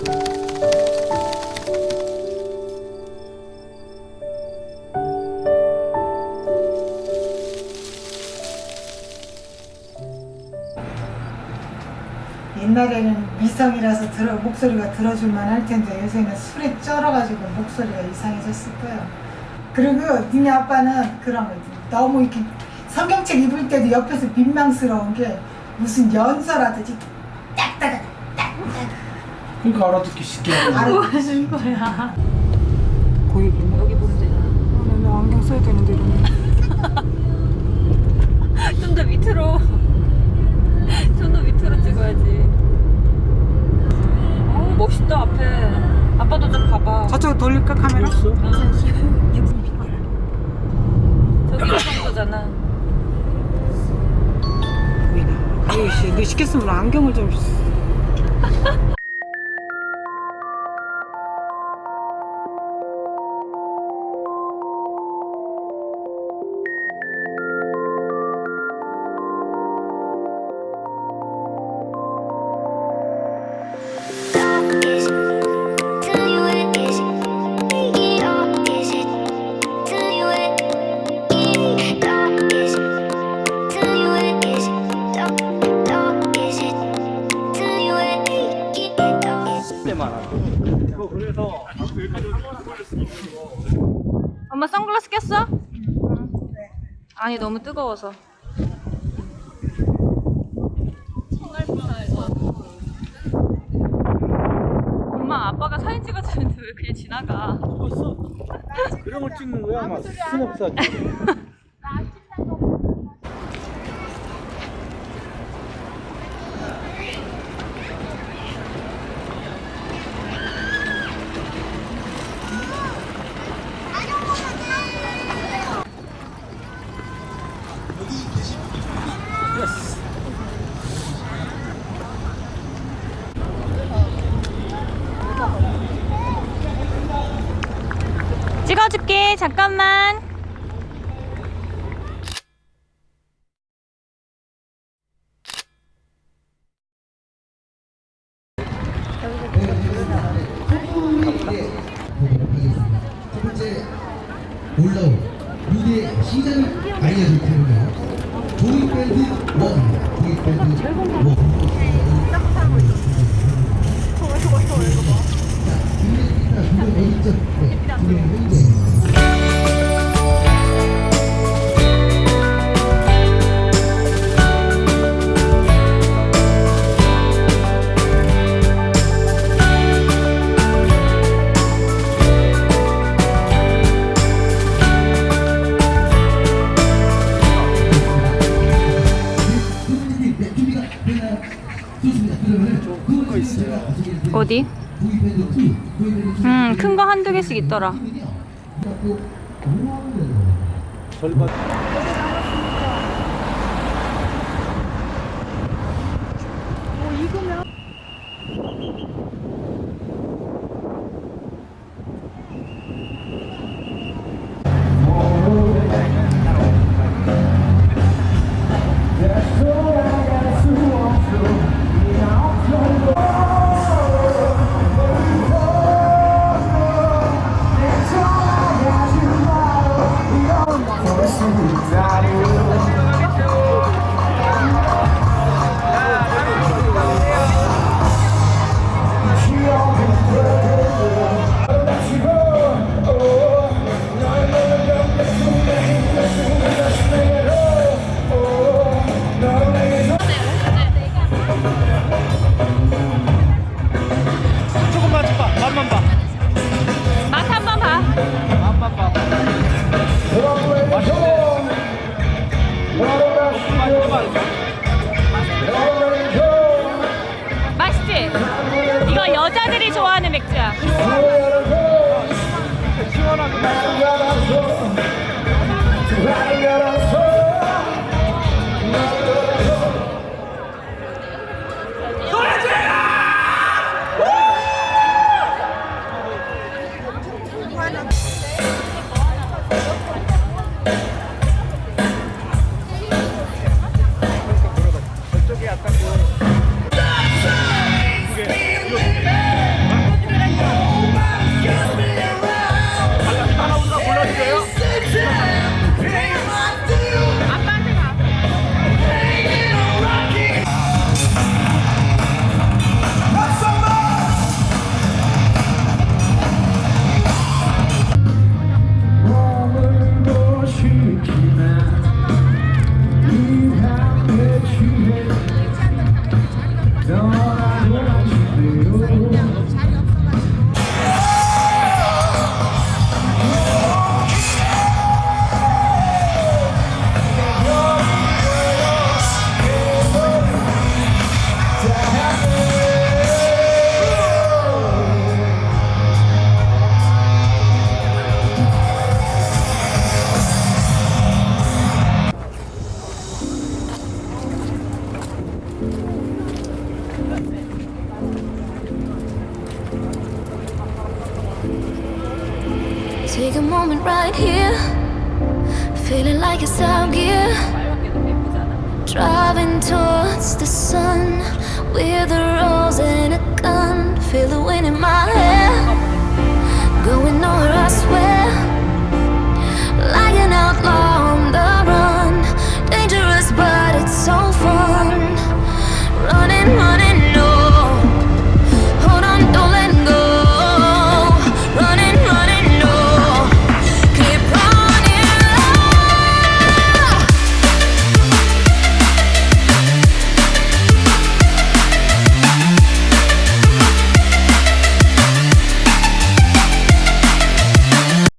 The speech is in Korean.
옛날에는 미성이라서 들어, 목소리가 들어줄만 할 텐데 요새는 술에 쩔어가지고 목소리가 이상해졌을 거예요. 그리고 니네 아빠는 그런 거지. 너무 이렇게 성경책 입을 때도 옆에서 민망스러운 게 무슨 연설하듯이 딱딱딱 그러니까 알아듣기 쉽게 하는 알아. 뭐 하는 거야? 고객님 여기 보면 되잖아. 나 안경 써야 되는데 이러면. 좀 더 밑으로. 좀 더 밑으로 찍어야지. 어 멋있다 앞에. 아빠도 좀 봐봐. 저쪽 돌릴까 카메라? 있어? 저기 이 정도잖아. 보이나? 아유 씨, 너 시켰으면 안경을 좀. 엄마 선글라스 꼈어? 아니 너무 뜨거워서. 엄마 아빠가 사진 찍어주는데 왜 그냥 지나가? 그런 걸 찍는 거야? 막 스냅사 찍어줄게 잠깐만. 첫 번째 올라온 무대? 어요. 어디? 조이밴드 2, 조이밴드 2. 음큰 거 한두 개씩 있더라. 맛있지? 이거 여자들이 좋아하는 맥주야. 시원하게 Take a moment right here. Feeling like it's out gear. Driving towards the sun with a rose and a gun. Feel the wind in my hair. Going nowhere, I swear.